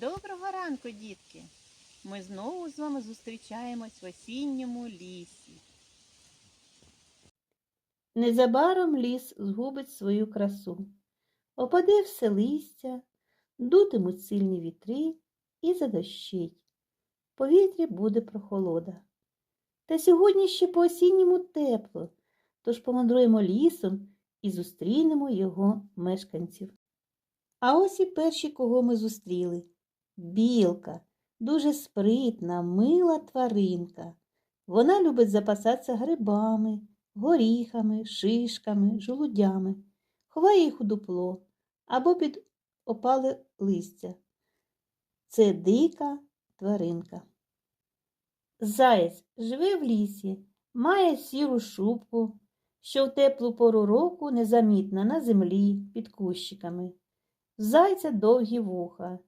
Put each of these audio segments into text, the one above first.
Доброго ранку, дітки! Ми знову з вами зустрічаємось в осінньому лісі. Незабаром ліс згубить свою красу. Опаде все листя, дутимуть сильні вітри і задощить. Повітрі буде прохолода. Та сьогодні ще по осінньому тепло, тож помандруємо лісом і зустрінемо його мешканців. А ось і перші, кого ми зустріли. Білка, дуже спритна, мила тваринка. Вона любить запасатися грибами, горіхами, шишками, жолудями, ховає їх у дупло або під опале листя. Це дика тваринка. Заєць живе в лісі, має сіру шубку, що в теплу пору року незамітна на землі під кущиками. Зайця довгі вуха.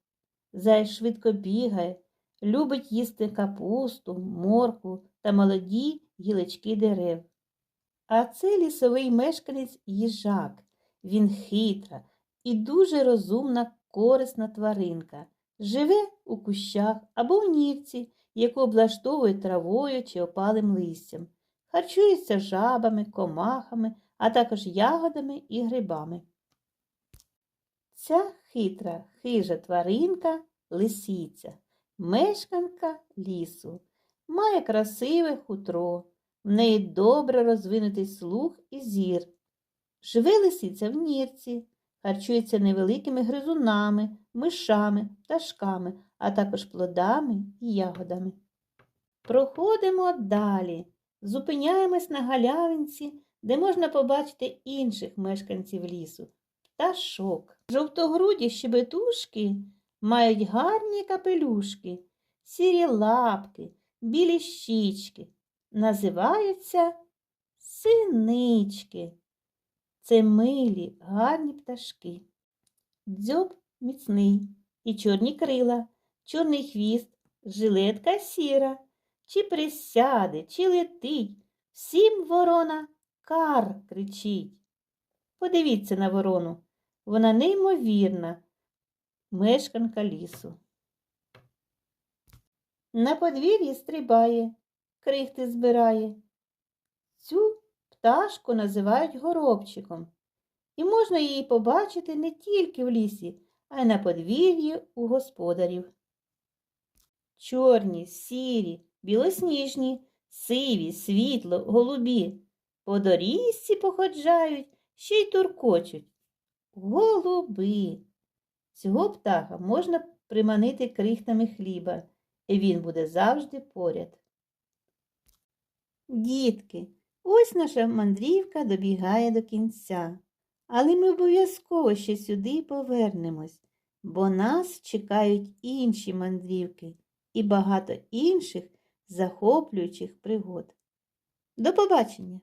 Заєць швидко бігає, любить їсти капусту, морку та молоді гілочки дерев. А це лісовий мешканець їжак. Він хитра і дуже розумна, корисна тваринка. Живе у кущах або в нірці, яку облаштовують травою чи опалим листям. Харчується жабами, комахами, а також ягодами і грибами. Ця хитра, хижа тваринка лисиця, мешканка лісу, має красиве хутро, в неї добре розвинутий слух і зір. Живе лисиця в нірці, харчується невеликими гризунами, мишами, пташками, а також плодами і ягодами. Проходимо далі, зупиняємось на галявинці, де можна побачити інших мешканців лісу пташок. Жовтогруді щебетушки мають гарні капелюшки, сірі лапки, білі щічки. Називаються синички. Це милі, гарні пташки. Дзьоб міцний і чорні крила, чорний хвіст, жилетка сіра, чи присяде, чи летить, всім ворона кар кричить. Подивіться на ворону. Вона неймовірна, мешканка лісу. На подвір'ї стрибає, крихти збирає. Цю пташку називають горобчиком, і можна її побачити не тільки в лісі, а й на подвір'ї у господарів. Чорні, сірі, білосніжні, сиві, світло, голубі. По доріжці походжають, ще й туркочуть. Голуби. Цього птаха можна приманити крихтами хліба, і він буде завжди поряд. Дітки, ось наша мандрівка добігає до кінця, але ми обов'язково ще сюди повернемось, бо нас чекають інші мандрівки і багато інших захоплюючих пригод. До побачення!